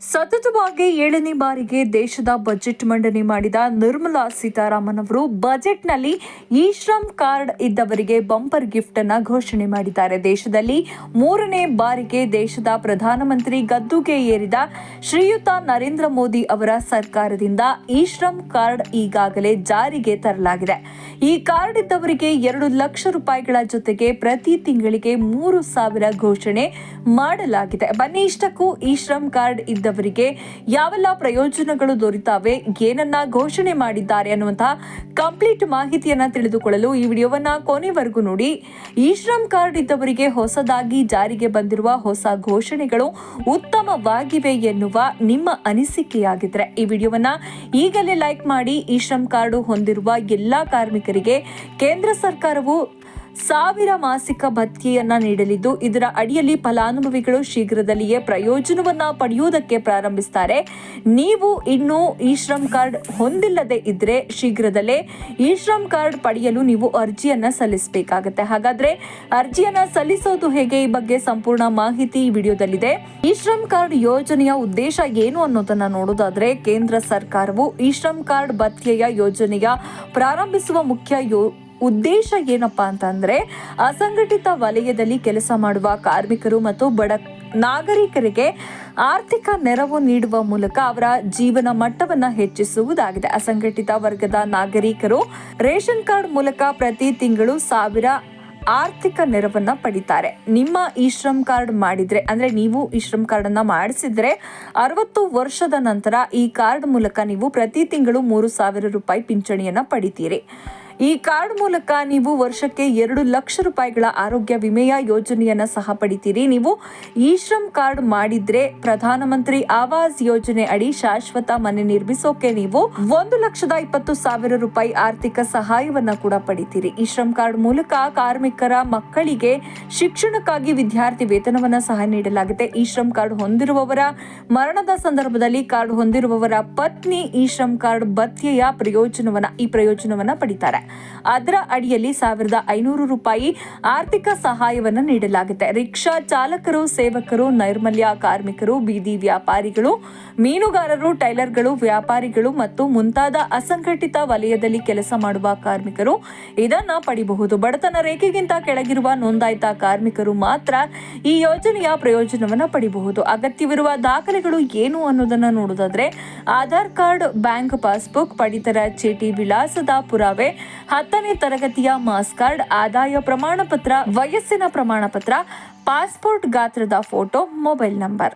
ಸತತವಾಗಿ ಏಳನೇ ಬಾರಿಗೆ ದೇಶದ ಬಜೆಟ್ ಮಂಡನೆ ಮಾಡಿದ ನಿರ್ಮಲಾ ಸೀತಾರಾಮನ್ ಅವರು ಬಜೆಟ್ನಲ್ಲಿ ಇ ಶ್ರಮ್ ಕಾರ್ಡ್ ಇದ್ದವರಿಗೆ ಬಂಪರ್ ಗಿಫ್ಟ್ ಅನ್ನು ಘೋಷಣೆ ಮಾಡಿದ್ದಾರೆ. ದೇಶದಲ್ಲಿ ಮೂರನೇ ಬಾರಿಗೆ ದೇಶದ ಪ್ರಧಾನಮಂತ್ರಿ ಗದ್ದುಗೆ ಏರಿದ ಶ್ರೀಯುತ ನರೇಂದ್ರ ಮೋದಿ ಅವರ ಸರ್ಕಾರದಿಂದ ಇ ಶ್ರಮ್ ಕಾರ್ಡ್ ಈಗಾಗಲೇ ಜಾರಿಗೆ ತರಲಾಗಿದೆ. ಈ ಕಾರ್ಡ್ ಇದ್ದವರಿಗೆ ಎರಡು ಲಕ್ಷ ರೂಪಾಯಿಗಳ ಜೊತೆಗೆ ಪ್ರತಿ ತಿಂಗಳಿಗೆ ಮೂರು ಸಾವಿರ ಘೋಷಣೆ ಮಾಡಲಾಗಿದೆ. ಬನ್ನಿ ಇಷ್ಟಕ್ಕೂ ಇ ಶ್ರಮ್ ಕಾರ್ಡ್ ಇದ್ದವರಿಗೆ ಯಾವೆಲ್ಲ ಪ್ರಯೋಜನಗಳು ದೊರೆತಾವೆ, ಏನನ್ನ ಘೋಷಣೆ ಮಾಡಿದ್ದಾರೆ ಅನ್ನುವಂತಹ ಕಂಪ್ಲೀಟ್ ಮಾಹಿತಿಯನ್ನ ತಿಳಿದುಕೊಳ್ಳಲು ಈ ವಿಡಿಯೋವನ್ನ ಕೊನೆವರೆಗೂ ನೋಡಿ. ಈ ಶ್ರಮ್ ಕಾರ್ಡ್ ಇದ್ದವರಿಗೆ ಹೊಸದಾಗಿ ಜಾರಿಗೆ ಬಂದಿರುವ ಹೊಸ ಘೋಷಣೆಗಳು ಉತ್ತಮವಾಗಿವೆ ಎನ್ನುವ ನಿಮ್ಮ ಅನಿಸಿಕೆಯಾಗಿದ್ರೆ ಈ ವಿಡಿಯೋವನ್ನ ಈಗಲೇ ಲೈಕ್ ಮಾಡಿ ಈ ಶ್ರಮ್ ಕಾರ್ಡ್ ಹೊಂದಿರುವ ಎಲ್ಲಾ ಕಾರ್ಮಿಕರಿಗೆ ಕೇಂದ್ರ ಸರ್ಕಾರವು ಸಾವಿರ ಮಾಸಿಕ ಭತ್ಯೆಯನ್ನ ನೀಡಲಿದ್ದು, ಇದರ ಅಡಿಯಲ್ಲಿ ಫಲಾನುಭವಿಗಳು ಶೀಘ್ರದಲ್ಲಿಯೇ ಪ್ರಯೋಜನವನ್ನ ಪಡೆಯುವುದಕ್ಕೆ ಪ್ರಾರಂಭಿಸುತ್ತಾರೆ ನೀವು ಇನ್ನೂ ಈ ಶ್ರಮ್ ಕಾರ್ಡ್ ಹೊಂದಿಲ್ಲದೆ ಇದ್ರೆ ಶೀಘ್ರದಲ್ಲೇ ಈ ಶ್ರಮ್ ಕಾರ್ಡ್ ಪಡೆಯಲು ನೀವು ಅರ್ಜಿಯನ್ನ ಸಲ್ಲಿಸಬೇಕಾಗತ್ತೆ. ಹಾಗಾದ್ರೆ ಅರ್ಜಿಯನ್ನ ಸಲ್ಲಿಸೋದು ಹೇಗೆ? ಈ ಬಗ್ಗೆ ಸಂಪೂರ್ಣ ಮಾಹಿತಿ ಈ ವಿಡಿಯೋದಲ್ಲಿದೆ. ಈ ಶ್ರಮ್ ಕಾರ್ಡ್ ಯೋಜನೆಯ ಉದ್ದೇಶ ಏನು ಅನ್ನೋದನ್ನ ನೋಡೋದಾದ್ರೆ, ಕೇಂದ್ರ ಸರ್ಕಾರವು ಈ ಶ್ರಮ್ ಕಾರ್ಡ್ ಭತ್ಯೆಯ ಯೋಜನೆಯ ಪ್ರಾರಂಭಿಸುವ ಮುಖ್ಯ ಯೋ ಉದ್ದೇಶ ಏನಪ್ಪಾ ಅಂತಂದ್ರೆ, ಅಸಂಘಟಿತ ವಲಯದಲ್ಲಿ ಕೆಲಸ ಮಾಡುವ ಕಾರ್ಮಿಕರು ಮತ್ತು ಬಡ ನಾಗರಿಕರಿಗೆ ಆರ್ಥಿಕ ನೆರವು ನೀಡುವ ಮೂಲಕ ಅವರ ಜೀವನ ಮಟ್ಟವನ್ನು ಹೆಚ್ಚಿಸುವುದಾಗಿದೆ. ಅಸಂಘಟಿತ ವರ್ಗದ ನಾಗರಿಕರು ರೇಷನ್ ಕಾರ್ಡ್ ಮೂಲಕ ಪ್ರತಿ ತಿಂಗಳು ಸಾವಿರ ಆರ್ಥಿಕ ನೆರವನ್ನ ಪಡಿತಾರೆ. ನಿಮ್ಮ ಈ ಶ್ರಮ್ ಕಾರ್ಡ್ ಮಾಡಿದ್ರೆ, ಅಂದ್ರೆ ನೀವು ಈ ಶ್ರಮ್ ಕಾರ್ಡ್ ಅನ್ನ ಮಾಡಿಸಿದ್ರೆ ಅರವತ್ತು ವರ್ಷದ ನಂತರ ಈ ಕಾರ್ಡ್ ಮೂಲಕ ನೀವು ಪ್ರತಿ ತಿಂಗಳು ಮೂರು ಸಾವಿರ ರೂಪಾಯಿ ಪಿಂಚಣಿಯನ್ನ ಪಡಿತೀರಿ. ಈ ಕಾರ್ಡ್ ಮೂಲಕ ನೀವು ವರ್ಷಕ್ಕೆ ಎರಡು ಲಕ್ಷ ರೂಪಾಯಿಗಳ ಆರೋಗ್ಯ ವಿಮೆಯ ಯೋಜನೆಯನ್ನು ಸಹ ಪಡಿತೀರಿ. ನೀವು ಈ ಶ್ರಮ್ ಕಾರ್ಡ್ ಮಾಡಿದ್ರೆ ಪ್ರಧಾನಮಂತ್ರಿ ಆವಾಸ್ ಯೋಜನೆ ಅಡಿ ಶಾಶ್ವತ ಮನೆ ನಿರ್ಮಿಸೋಕೆ ನೀವು ಒಂದು ಲಕ್ಷದ ಇಪ್ಪತ್ತು ಸಾವಿರ ರೂಪಾಯಿ ಆರ್ಥಿಕ ಸಹಾಯವನ್ನ ಕೂಡ ಪಡಿತೀರಿ. ಈ ಶ್ರಮ್ ಕಾರ್ಡ್ ಮೂಲಕ ಕಾರ್ಮಿಕರ ಮಕ್ಕಳಿಗೆ ಶಿಕ್ಷಣಕ್ಕಾಗಿ ವಿದ್ಯಾರ್ಥಿ ವೇತನವನ್ನ ಸಹ ನೀಡಲಾಗಿದೆ ಈ ಶ್ರಮ್ ಕಾರ್ಡ್ ಹೊಂದಿರುವವರ ಮರಣದ ಸಂದರ್ಭದಲ್ಲಿ ಕಾರ್ಡ್ ಹೊಂದಿರುವವರ ಪತ್ನಿ ಈ ಶ್ರಮ್ ಕಾರ್ಡ್ ಭತ್ಯೆಯ ಪ್ರಯೋಜನವನ್ನ ಈ ಪ್ರಯೋಜನವನ್ನ ಪಡಿತಾರೆ. ಅದರ ಅಡಿಯಲ್ಲಿ ಸಾವಿರದ ಐನೂರು ರೂಪಾಯಿ ಆರ್ಥಿಕ ಸಹಾಯವನ್ನು ನೀಡಲಾಗುತ್ತೆ. ರಿಕ್ಷಾ ಚಾಲಕರು, ಸೇವಕರು, ನೈರ್ಮಲ್ಯ ಕಾರ್ಮಿಕರು, ಬೀದಿ ವ್ಯಾಪಾರಿಗಳು, ಮೀನುಗಾರರು, ಟೈಲರ್ಗಳು, ವ್ಯಾಪಾರಿಗಳು ಮತ್ತು ಮುಂತಾದ ಅಸಂಘಟಿತ ವಲಯದಲ್ಲಿ ಕೆಲಸ ಮಾಡುವ ಕಾರ್ಮಿಕರು ಇದನ್ನ ಪಡಿಬಹುದು. ಬಡತನ ರೇಖೆಗಿಂತ ಕೆಳಗಿರುವ ನೋಂದಾಯಿತ ಕಾರ್ಮಿಕರು ಮಾತ್ರ ಈ ಯೋಜನೆಯ ಪ್ರಯೋಜನವನ್ನು ಪಡಿಬಹುದು. ಅಗತ್ಯವಿರುವ ದಾಖಲೆಗಳು ಏನು ಅನ್ನೋದನ್ನ ನೋಡೋದಾದ್ರೆ, ಆಧಾರ್ ಕಾರ್ಡ್, ಬ್ಯಾಂಕ್ ಪಾಸ್ಬುಕ್, ಪಡಿತರ ಚೀಟಿ ವಿಳಾಸದ ಪುರಾವೆ ಹತ್ತನೇ ತರಗತಿಯ ಮಾಸ್ ಕಾರ್ಡ್, ಆದಾಯ ಪ್ರಮಾಣ ಪತ್ರ ವಯಸ್ಸಿನ ಪ್ರಮಾಣ ಪತ್ರ ಪಾಸ್ಪೋರ್ಟ್ ಗಾತ್ರದ ಫೋಟೋ, ಮೊಬೈಲ್ ನಂಬರ್.